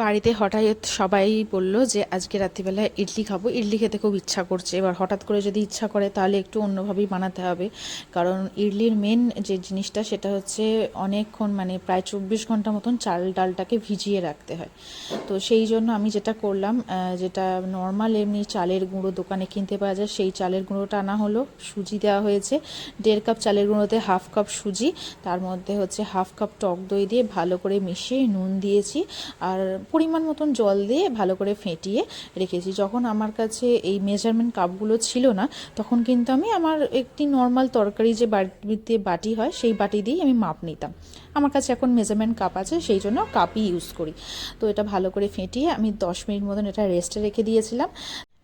বাড়িতে হঠাৎ সবাই বলল যে, আজকে রাত্রিবেলা ইডলি খাব। ইডলি খেতে খুব ইচ্ছা করছে। এবার হঠাৎ করে যদি ইচ্ছা করে, তাহলে একটু অন্যভাবেই বানাতে হবে। কারণ ইডলির মেন যে জিনিসটা, সেটা হচ্ছে অনেকক্ষণ মানে প্রায় চব্বিশ ঘণ্টা মতন চাল ডালটাকে ভিজিয়ে রাখতে হয়। তো সেই জন্য আমি যেটা করলাম যেটা নর্মাল এমনি চালের গুঁড়ো দোকানে কিনতে পাওয়া যায়, সেই চালের গুঁড়োটা আনা হলো। সুজি দেওয়া হয়েছে। দেড় কাপ চালের গুঁড়োতে হাফ কাপ সুজি, তার মধ্যে হচ্ছে হাফ কাপ টক দই দিয়ে ভালো করে মিশিয়ে নুন দিয়েছি। আর পরিমাণ মতন জল দিয়ে ভালো করে ফেটিয়ে রেখেছি। যখন আমার কাছে এই মেজারমেন্ট কাপগুলো ছিল না, তখন কিন্তু আমি আমার একটি নর্মাল তরকারি যে বাড়িতে বাটি হয়, সেই বাটি দিয়েই আমি মাপ নিতাম। আমার কাছে এখন মেজারমেন্ট কাপ আছে, সেই জন্য কাপই ইউজ করি। তো এটা ভালো করে ফেটিয়ে আমি দশ মিনিট মতন এটা রেস্টে রেখে দিয়েছিলাম।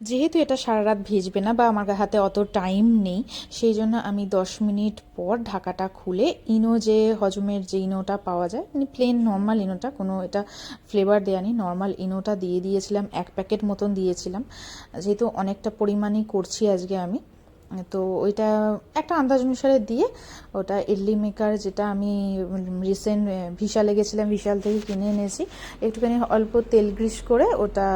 যেহেতু এটা সারা রাত ভিজবে না বা আমার হাতে অত টাইম নেই, সেই জন্য আমি দশ মিনিট পর ঢাকাটা খুলে ইনো যে হজমের যে ইনোটা পাওয়া যায় মানে প্লেন নর্মাল ইনোটা, কোনো এটা ফ্লেভার দেওয়া নেই নর্মাল ইনোটা দিয়ে দিয়েছিলাম, এক প্যাকেট মতন দিয়েছিলাম। যেহেতু অনেকটা পরিমাণই করছি আজকে আমি তো ওইটা একটা আন্দাজ অনুসারে দিয়ে ওটা ইডলি মেকার যেটা আমি রিসেন্ট ভিশালে গেছিলাম ভিশাল থেকে কিনে এনেছি। একটুখানি অল্প তেল গ্রিস করে ওটা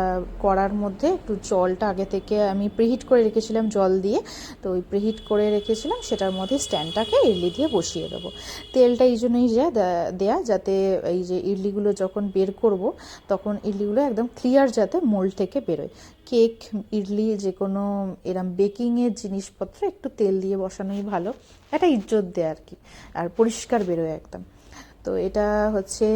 করার মধ্যে একটু জলটা আগে থেকে আমি প্রিহিট করে রেখেছিলাম, জল দিয়ে। তো ওই প্রিহিট করে রেখেছিলাম, সেটার মধ্যে স্ট্যান্ডটাকে ইডলি দিয়ে বসিয়ে দেবো। তেলটা এই জন্যই যা দেয়া যাতে এই যে ইডলিগুলো যখন বের করব, তখন ইডলিগুলো একদম ক্লিয়ার যাতে মোল্ড থেকে বেরোয়। কেক, ইডলি যে কোনো এরম বেকিংয়ের জিনিসপত্র একটু তেল দিয়ে বসানোই ভালো। একটা ইজ্জত দেয় আর কি। আর পরিষ্কার বেরোয় একদম। তো এটা হচ্ছে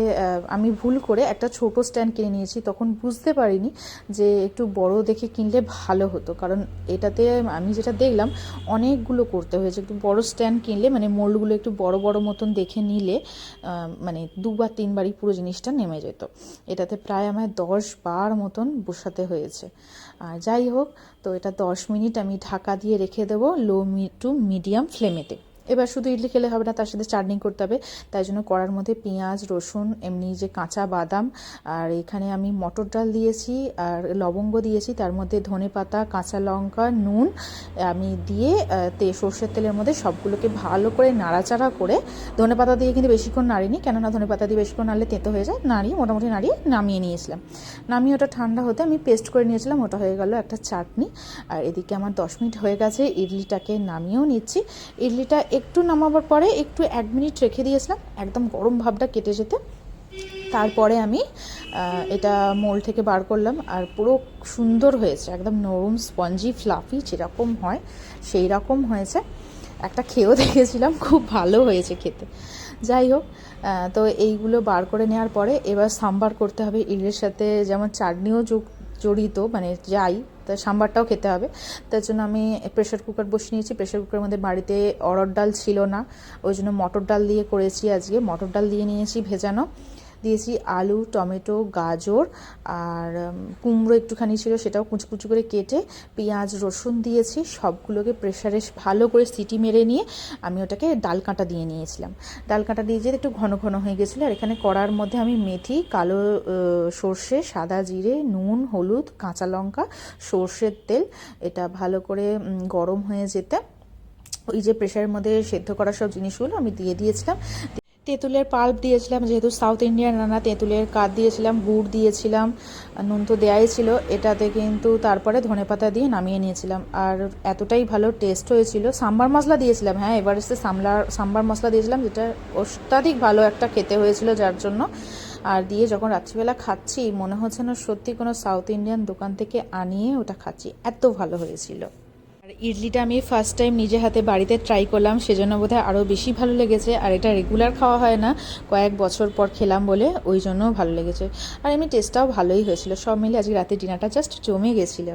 আমি ভুল করে একটা ছোট স্ট্যান্ড কিনে নিয়েছি, তখন বুঝতে পারিনি যে একটু বড় দেখে কিনলে ভালো হতো। কারণ এটাতে আমি যেটা দেখলাম, অনেকগুলো করতে হয়েছে। একটু বড় স্ট্যান্ড কিনলে মানে মোল্ডগুলো একটু বড় বড় মতন দেখে নিলে মানে দুবার তিনবারই পুরো জিনিসটা নেমে যেত। এটাতে প্রায় আমায় দশ বার মতন বসাতে হয়েছে। আর যাই হোক, তো এটা দশ মিনিট আমি ঢাকা দিয়ে রেখে দেবো লো টু মিডিয়াম ফ্লেমেতে এবার শুধু ইডলি খেলে হবে না, তার সাথে চাটনি করতে হবে। তাই জন্য কড়ার মধ্যে পেঁয়াজ, রসুন, এমনি যে কাঁচা বাদাম, আর এখানে আমি মটর ডাল দিয়েছি, আর লবঙ্গ দিয়েছি। তার মধ্যে ধনে পাতা, কাঁচা লঙ্কা, নুন, আমি দিয়ে তে, সর্ষের তেলের মধ্যে সবগুলোকে ভালো করে নাড়াচাড়া করে, ধনে পাতা দিয়ে কিন্তু বেশিক্ষণ নাড়িনি, কেননা ধনে পাতা দিয়ে বেশিক্ষণ নাড়লে তেতো হয়ে যায়। নাড়িয়ে মোটামুটি নাড়িয়ে নামিয়ে নিয়েছিলাম। নামিয়ে ওটা ঠান্ডা হতে আমি পেস্ট করে নিয়েছিলাম, ওটা হয়ে গেল একটা চাটনি। আর এদিকে আমার দশ মিনিট হয়ে গেছে, ইডলিটাকে নামিয়েও নিচ্ছি। ইডলিটা একটু নামাবার পরে একটু এক মিনিট রেখে দিয়েছিলাম, একদম গরম ভাবটা কেটে যেতে। তারপরে আমি এটা মোল থেকে বার করলাম আর পুরো সুন্দর হয়েছে, একদম নরম স্পঞ্জি ফ্লাফি যেরকম হয় সেই রকম হয়েছে। একটা খেয়েও দেখেছিলাম, খুব ভালো হয়েছে খেতে। যাই হোক তো এইগুলো বার করে নেওয়ার পরে এবার সাম্বার করতে হবে ইলের সাথে যেমন চাটনিও যোগ জড়িত মানে যাই, তা সাম্বারটাও খেতে হবে। তার জন্য আমি প্রেশার কুকার বসিয়ে নিয়েছি। প্রেশার কুকারের মধ্যে বাড়িতে অরড় ডাল ছিল না। ওই জন্য মটর ডাল দিয়ে করেছি আজকে। মটর ডাল দিয়ে নিয়েছি ভেজানো। দিয়েছি আলু, টমেটো, গাজর আর কুমড়ো একটুখানি ছিল সেটাও কুচি কুচি করে কেটে পেঁয়াজ, রসুন দিয়েছি, সবগুলোকে প্রেশারে ভালো করে সিটি মেরে নিয়ে আমি ওটাকে ডাল কাঁটা দিয়ে নিয়েছিলাম। ডাল কাঁটা দিয়ে যেতে একটু ঘন ঘন হয়ে গেছিল আর এখানে কড়ার মধ্যে আমি মেথি, কালো সর্ষে, সাদা জিরে, নুন, হলুদ, কাঁচা লঙ্কা, সর্ষের তেল, এটা ভালো করে গরম হয়ে যেতে ওই যে প্রেশারের মধ্যে সেদ্ধ করা সব জিনিসগুলো আমি দিয়ে দিয়েছিলাম। তেঁতুলের পাল্প দিয়েছিলাম, যেহেতু সাউথ ইন্ডিয়ান রান্না তেঁতুলের কাঠ দিয়েছিলাম, গুড় দিয়েছিলাম, নুন তো দেয়াই ছিল। এটাতে কিন্তু তারপরে ধনেপাতা দিয়ে নামিয়ে নিয়েছিলাম। আর এতটাই ভালো টেস্ট হয়েছিল। সাম্বার মশলা দিয়েছিলাম হ্যাঁ এভারেস্টে সামলার সাম্বার মশলা দিয়েছিলাম, যেটা অত্যাধিক ভালো একটা খেতে হয়েছিল যার জন্য। আর দিয়ে যখন রাত্রিবেলা খাচ্ছি, মনে হচ্ছে না সত্যি কোনো সাউথ ইন্ডিয়ান দোকান থেকে আনিয়ে ওটা খাচ্ছি। এত ভালো হয়েছিল। ইডলিটা আমি ফার্স্ট টাইম নিজে হাতে বাড়িতে ট্রাই করলাম, সেজন্য বোধ হয় আরও বেশি ভালো লেগেছে। আর এটা রেগুলার খাওয়া হয় না, কয়েক বছর পর খেলাম বলে ওই জন্য ভালো লেগেছে। আর এমনি টেস্টটাও ভালোই হয়েছিল। সব মিলে আজকে রাতে ডিনারটা জাস্ট জমে গেছিল।